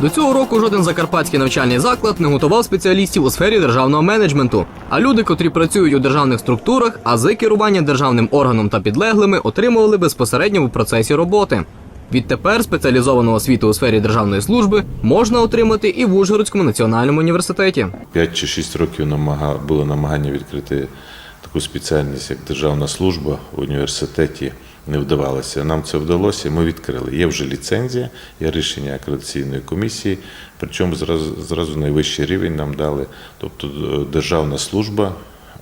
До цього року жоден закарпатський навчальний заклад не готував спеціалістів у сфері державного менеджменту. А люди, котрі працюють у державних структурах, ази керування державним органом та підлеглими отримували безпосередньо в процесі роботи. Відтепер спеціалізовану освіту у сфері державної служби можна отримати і в Ужгородському національному університеті. 5 чи 6 років намага... було намагання відкрити таку спеціальність, як державна служба в університеті. Не вдавалося. Нам це вдалося. Ми відкрили. Є вже ліцензія, є рішення акредитаційної комісії. Причому зразу, зразу найвищий рівень нам дали, тобто е, державна служба,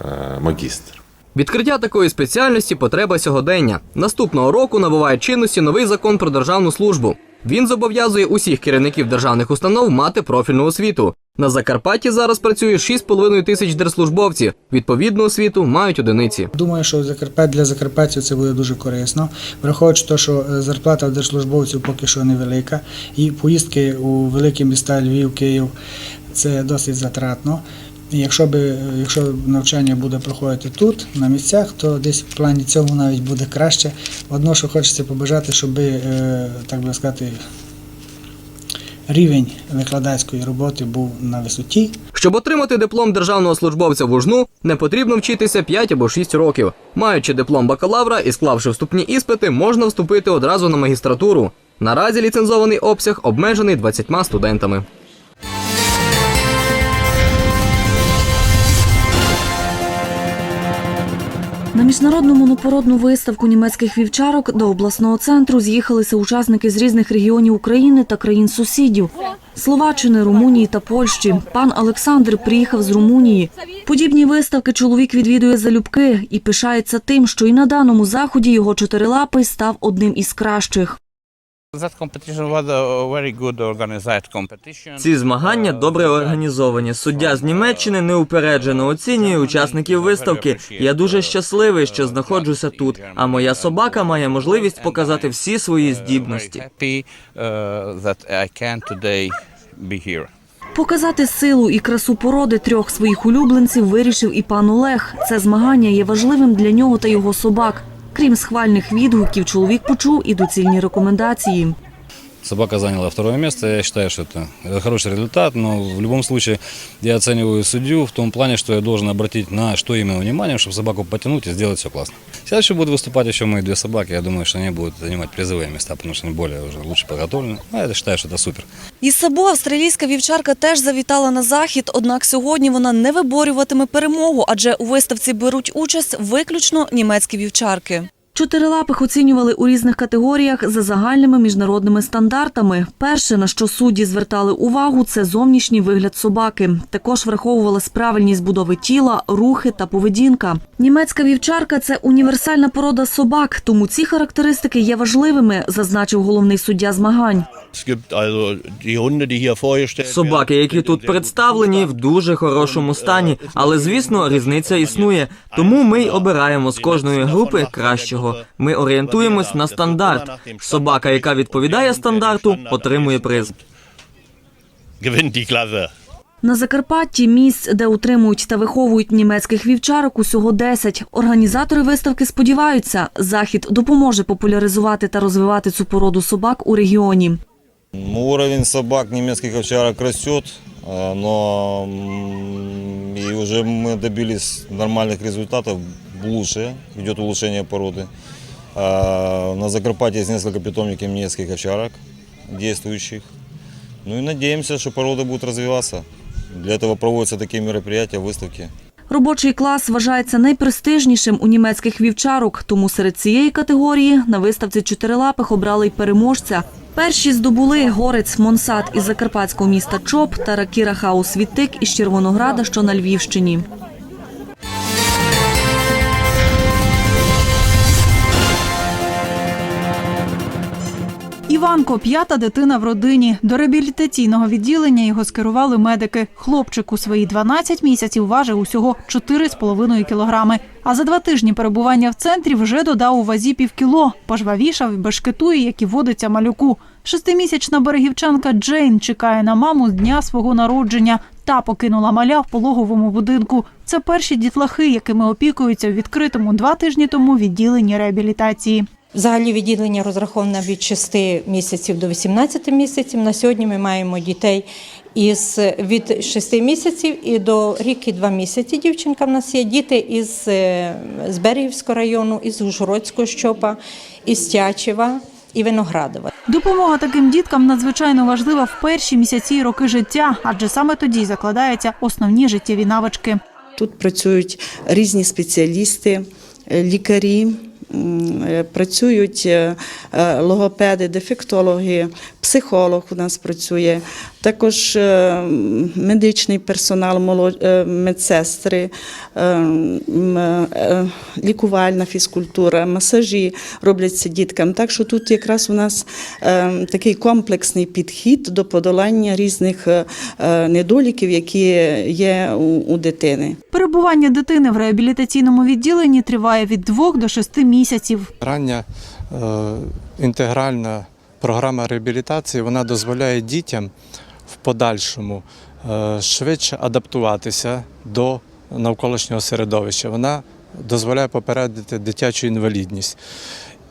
е, магістр. Відкриття такої спеціальності потреба сьогодення. Наступного року набуває чинності новий закон про державну службу. Він зобов'язує усіх керівників державних установ мати профільну освіту. На Закарпатті зараз працює 6,5 тисяч держслужбовців. Відповідну освіту мають одиниці. Думаю, що для закарпатців це буде дуже корисно, враховуючи те, що е, зарплата держслужбовців поки що невелика, і поїздки у великі міста Львів, Київ це досить затратно. Якщо би якщо навчання буде проходити тут, на місцях, то десь в плані цьому навіть буде краще. Одно, що хочеться побажати, щоб, е, так би сказати, рівень викладацької роботи був на висоті. Щоб отримати диплом державного службовця в УЖНУ, не потрібно вчитися 5 або 6 років. Маючи диплом бакалавра і склавши вступні іспити, можна вступити одразу на магістратуру. Наразі ліцензований обсяг обмежений 20 студентами. На міжнародну монопородну виставку німецьких вівчарок до обласного центру з'їхалися учасники з різних регіонів України та країн-сусідів Словаччини, Румунії та Польщі. Пан Олександр приїхав з Румунії. Подібні виставки чоловік відвідує залюбки і пишається тим, що і на даному заході його чотирилапий став одним із кращих. Ці змагання добре організовані. Суддя з Німеччини неупереджено оцінює учасників виставки. Я дуже щасливий, що знаходжуся тут. А моя собака має можливість показати всі свої здібності. Happy that I can today be here. Показати силу і красу породи трьох своїх улюбленців вирішив і пан Олег. Це змагання є важливим для нього та його собак. Крім схвальних відгуків, чоловік почув і доцільні рекомендації. Собака заняла второе место. Я считаю, что это это хороший результат, но в любом случае я оцениваю судью в том плане, что я должен обратить на что именно внимание, чтобы собаку потянуть и сделать все классно. Сейчас еще будут выступать еще мои две собаки. Я думаю, что они будут занимать призовые места, потому что они более уже лучше подготовлены. Ну, я считаю, что это супер. Із Сабо австралійська вівчарка теж завітала на захід, однак сьогодні вона не виборюватиме перемогу, адже у виставці беруть участь виключно німецькі вівчарки. Чотирилапих оцінювали у різних категоріях за загальними міжнародними стандартами. Перше, на що судді звертали увагу, це зовнішній вигляд собаки. Також враховувалась правильність будови тіла, рухи та поведінка. Німецька вівчарка це універсальна порода собак, тому ці характеристики є важливими, зазначив головний суддя змагань. Собаки, які тут представлені, в дуже хорошому стані, але звісно, різниця існує. Тому ми й обираємо з кожної групи кращого. Ми орієнтуємось на стандарт. Собака, яка відповідає стандарту, отримує приз. На Закарпатті місць, де утримують та виховують німецьких вівчарок, усього 10. Організатори виставки сподіваються, захід допоможе популяризувати та розвивати цю породу собак у регіоні. Уровень собак немецких овчарок растет, а, но м, и уже мы добились нормальных результатов, лучше, идет улучшение породы. А, На Закарпатье есть несколько питомников немецких овчарок действующих. Ну и надеемся, что порода будет развиваться. Для этого проводятся такие мероприятия, выставки. Робочий клас вважається найпрестижнішим у німецьких вівчарок, тому серед цієї категорії на виставці чотирилапих обрали й переможця. Перші здобули горець Монсад із закарпатського міста Чоп та Ракіра Хаус Вітик із Червонограда, що на Львівщині. Іванко, п'ята дитина в родині. До реабілітаційного відділення його скерували медики. Хлопчик у свої 12 місяців важив усього 4,5 кілограми. А за два тижні перебування в центрі вже додав у вазі півкіло. Пожвавішав і бешкетує, як і водиться малюку. Шестимісячна берегівчанка Джейн чекає на маму з дня свого народження. Та покинула маля в пологовому будинку. Це перші дітлахи, якими опікуються в відкритому два тижні тому відділенні реабілітації. Взагалі відділення розраховане від 6 місяців до 18 місяців. На сьогодні ми маємо дітей із від 6 місяців і до рік і 2 місяці. Дівчинка в нас є діти із е, з Берегівського району, із Ужгородського щопа, із Тячева і Виноградова. Допомога таким діткам надзвичайно важлива в перші місяці і роки життя, адже саме тоді закладаються основні життєві навички. Тут працюють різні спеціалісти, лікарі, працюють е, е, логопеди, дефектологи, психолог у нас працює, також е, медичний персонал, е, медсестри, е, е, лікувальна фізкультура, масажі робляться діткам. Так що тут якраз у нас е, такий комплексний підхід до подолання різних е, е, недоліків, які є у, дитини. Перебування дитини в реабілітаційному відділенні триває від 2 до 6 місяців. Рання е, інтегральна програма реабілітації вона дозволяє дітям в подальшому е, швидше адаптуватися до навколишнього середовища. Вона дозволяє попередити дитячу інвалідність.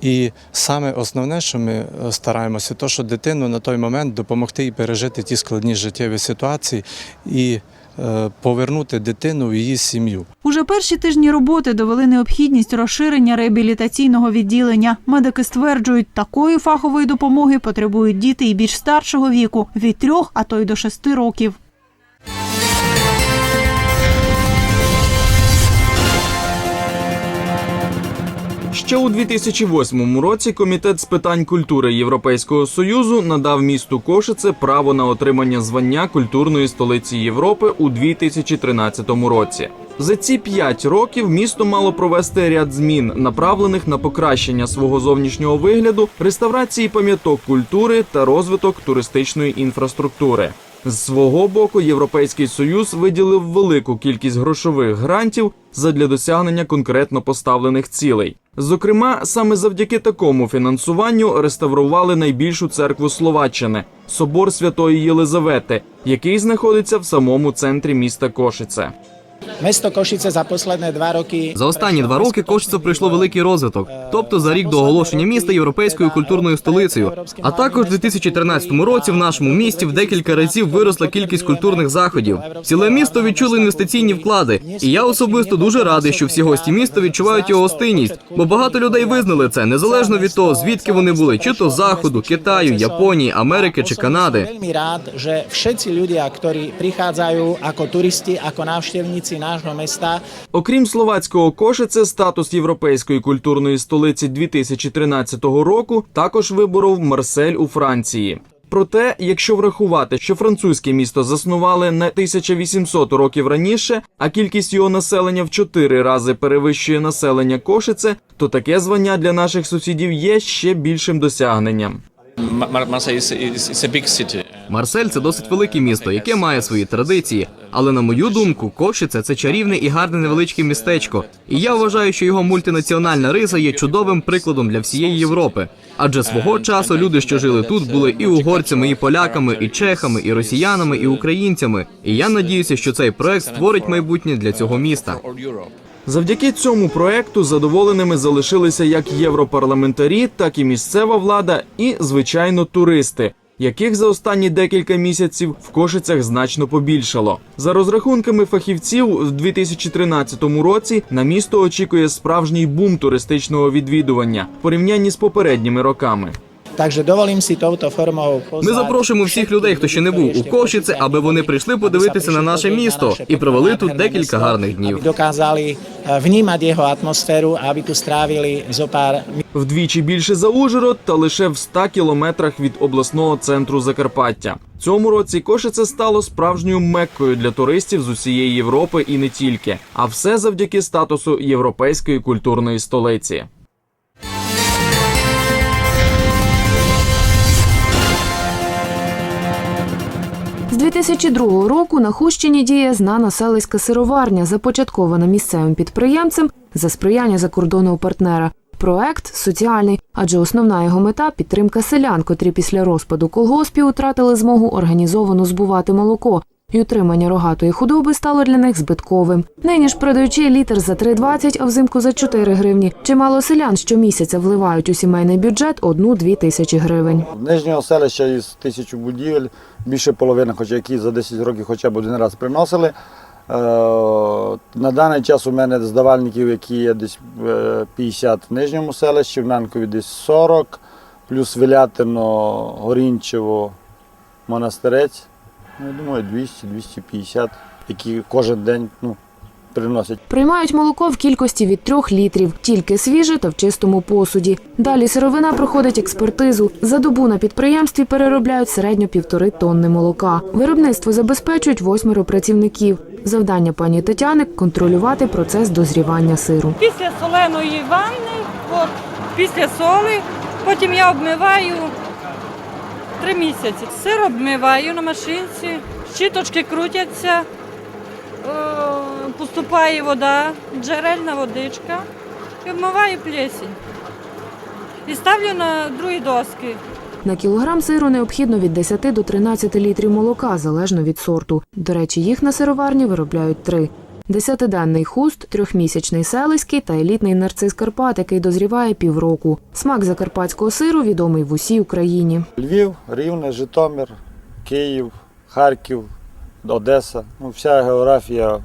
І саме основне, що ми е, стараємося, то що дитину на той момент допомогти їй пережити ті складні життєві ситуації і повернути дитину в її сім'ю. Уже перші тижні роботи довели необхідність розширення реабілітаційного відділення. Медики стверджують, такої фахової допомоги потребують діти і більш старшого віку від трьох, а то й до шести років. Ще у 2008 році Комітет з питань культури Європейського союзу надав місту Кошице право на отримання звання культурної столиці Європи у 2013 році. За ці п'ять років місто мало провести ряд змін, направлених на покращення свого зовнішнього вигляду, реставрації пам'яток культури та розвиток туристичної інфраструктури. З свого боку, Європейський Союз виділив велику кількість грошових грантів задля досягнення конкретно поставлених цілей. Зокрема, саме завдяки такому фінансуванню реставрували найбільшу церкву Словаччини собор Святої Єлизавети, який знаходиться в самому центрі міста Кошице. Місто Кошице за останні два роки За останні два роки Кошице пройшло великий розвиток, тобто за рік до оголошення міста європейською культурною столицею. А також у 2013 році в нашому місті в декілька разів виросла кількість культурних заходів. Ціле місто відчуло інвестиційні вклади, і я особисто дуже радий, що всі гості міста відчувають його гостинність, бо багато людей визнали це незалежно від того, звідки вони були, чи то заходу, Китаю, Японії, Америки чи Канади. Veľmi rád, že všetci ľudia, ktorí prichádzajú ako turisti, ako návštevníci nášho mesta, Окрім словацького Кошице, статус європейської культурної столиці 2013 року також виборов Марсель у Франції. Проте, якщо врахувати, що французьке місто заснували не 1800 років раніше, а кількість його населення в чотири рази перевищує населення Кошице, то таке звання для наших сусідів є ще більшим досягненням. Марсель це досить велике місто, яке має свої традиції. Але на мою думку, Кошице – це чарівне і гарне невеличке містечко. І я вважаю, що його мультинаціональна риса є чудовим прикладом для всієї Європи. Адже свого часу люди, що жили тут, були і угорцями, і поляками, і чехами, і росіянами, і українцями. І я надіюся, що цей проект створить майбутнє для цього міста. Завдяки цьому проекту задоволеними залишилися як європарламентарі, так і місцева влада, і, звичайно, туристи, яких за останні декілька місяців в Кошицях значно побільшало. За розрахунками фахівців, в 2013 році на місто очікує справжній бум туристичного відвідування в порівнянні з попередніми роками. Takže dovolím si touto formou Ми запрошуємо всіх людей, хто ще не був у Кошице, аби вони прийшли подивитися на наше місто і провели тут декілька гарних днів. Jeho atmosféru a aby tu strávili zo pár Вдвічі більше за Ужгород та лише в 100 кілометрах від обласного центру Закарпаття. Цьому році Кошице стало справжньою меккою для туристів з усієї Європи і не тільки, а все завдяки статусу європейської культурної столиці. 2002 року на Хущині діє знана селиська сироварня, започаткована місцевим підприємцем за сприяння закордонного партнера. Проект соціальний, адже основна його мета підтримка селян, котрі після розпаду колгоспів втратили змогу організовано збувати молоко. І утримання рогатої худоби стало для них збитковим. Нині ж продаючи літр за 3,20, а взимку за 4 гривні. Чимало селян щомісяця вливають у сімейний бюджет одну-дві тисячі гривень. Нижнього селища із тисячу будівель, більше половини, хоча які за 10 років хоча б один раз приносили. Е, На даний час у мене здавальників, які є десь е, 50 в нижньому селищі, в Нанкові десь 40, плюс Вилятино, Горінчево, Монастирець. Ну, я думаю, 200-250, які кожен день ну, приносять. Приймають молоко в кількості від 3 літрів, тільки свіже та в чистому посуді. Далі сировина проходить експертизу. За добу на підприємстві переробляють середньо півтори тонни молока. Виробництво забезпечують восьмеро працівників. Завдання пані Тетяни контролювати процес дозрівання сиру. Після соленої ванни, от, після соли, потім я обмиваю три місяці. Сир обмиваю на машинці, щіточки крутяться, е, поступає вода, джерельна водичка і обмиваю плесінь. І ставлю на другі доски. На кілограм сиру необхідно від 10 до 13 літрів молока, залежно від сорту. До речі, їх на сироварні виробляють три. Десятиденний хуст, трьохмісячний селиський та елітний нарцис Карпат, який дозріває півроку. Смак закарпатського сиру відомий в усій Україні. Львів, Рівне, Житомир, Київ, Харків, Одеса, ну, вся географія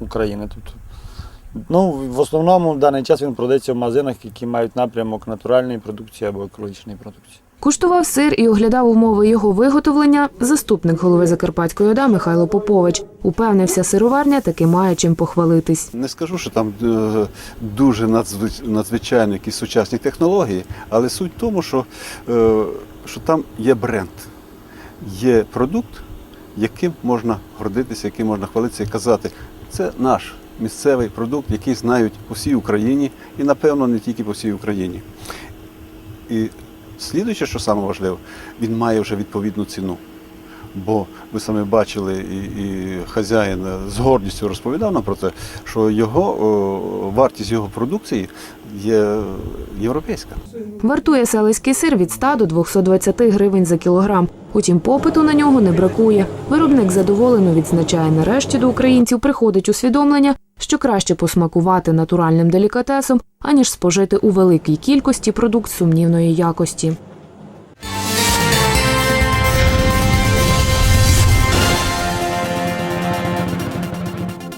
України. Тут. Ну, в основному в даний час він продається в магазинах, які мають напрямок натуральної продукції або екологічної продукції. Куштував сир і оглядав умови його виготовлення заступник голови Закарпатської ОДА Михайло Попович. Упевнився, сироварня таки має чим похвалитись. Не скажу, що там е, дуже надзвич- надзвичайні якісь сучасні технології, але суть в тому, що, е, що там є бренд, є продукт, яким можна гордитися, яким можна хвалитися і казати, це наш місцевий продукт, який знають по всій Україні і, напевно, не тільки по всій Україні. І слідуюче, що саме важливе, він має вже відповідну ціну. Бо ви самі бачили, і, і хазяїн з гордістю розповідав нам про те, що його о, вартість його продукції є європейська. Вартує селиський сир від 100 до 220 гривень за кілограм. Утім, попиту на нього не бракує. Виробник задоволено відзначає, нарешті до українців приходить усвідомлення, що краще посмакувати натуральним делікатесом, аніж спожити у великій кількості продукт сумнівної якості.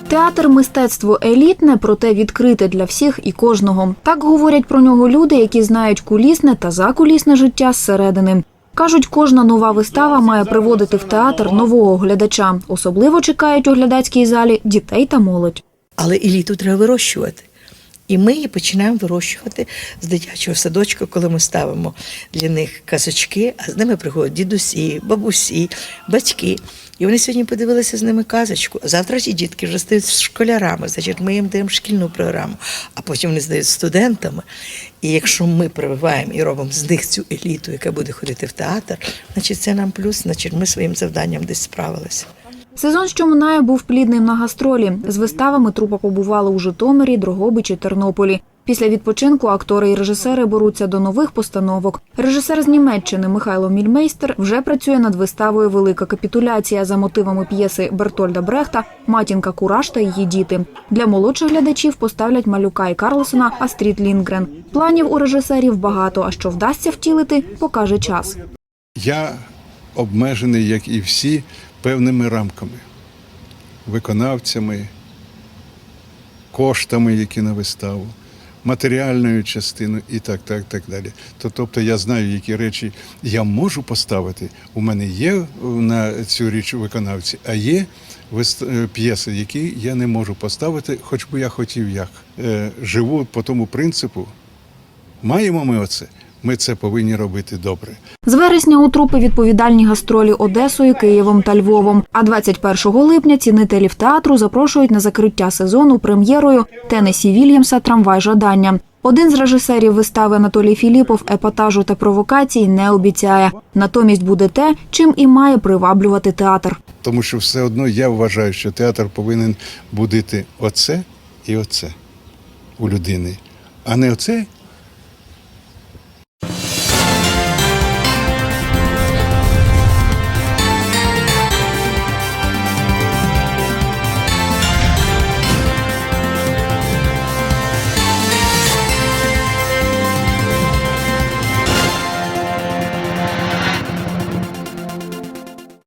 Театр мистецтво елітне, проте відкрите для всіх і кожного. Так говорять про нього люди, які знають кулісне та закулісне життя зсередини. Кажуть, кожна нова вистава має приводити в театр нового глядача. Особливо чекають у глядацькій залі дітей та молодь. Але еліту треба вирощувати. І ми її починаємо вирощувати з дитячого садочка, коли ми ставимо для них казочки, а з ними приходять дідусі, бабусі, батьки. І вони сьогодні подивилися з ними казочку. Завтра ті дітки вже стають школярами, значить, ми їм даємо шкільну програму, а потім вони стають студентами. І якщо ми прививаємо і робимо з них цю еліту, яка буде ходити в театр, значить це нам плюс, значить ми своїм завданням десь справилися. Сезон, що минає, був плідним на гастролі. З виставами трупа побувала у Житомирі, Дрогобичі, Тернополі. Після відпочинку актори і режисери беруться до нових постановок. Режисер з Німеччини Михайло Мільмейстер вже працює над виставою Велика капітуляція за мотивами п'єси Бертольда Брехта Матінка Кураж та її діти. Для молодших глядачів поставлять малюка і Карлсона Астрід Лінгрен. Планів у режисерів багато. А що вдасться втілити, покаже час. Я обмежений, як і всі, певними рамками, виконавцями, коштами, які на виставу, матеріальною частиною і так, так, так далі. То, тобто я знаю, які речі я можу поставити. У мене є на цю річ виконавці, а є е, п'єси, які я не можу поставити, хоч би я хотів як. Е, Живу по тому принципу. Маємо ми оце. Ми це повинні робити добре. З вересня у трупи відповідальні гастролі Одесою, Києвом та Львовом. А 21 липня цінителів театру запрошують на закриття сезону прем'єрою Тенесі Вільямса Трамвай жадання. Один з режисерів вистави Анатолій Філіпов епатажу та провокацій не обіцяє. Натомість буде те, чим і має приваблювати театр. Тому що все одно я вважаю, що театр повинен будити оце і оце у людини, а не оце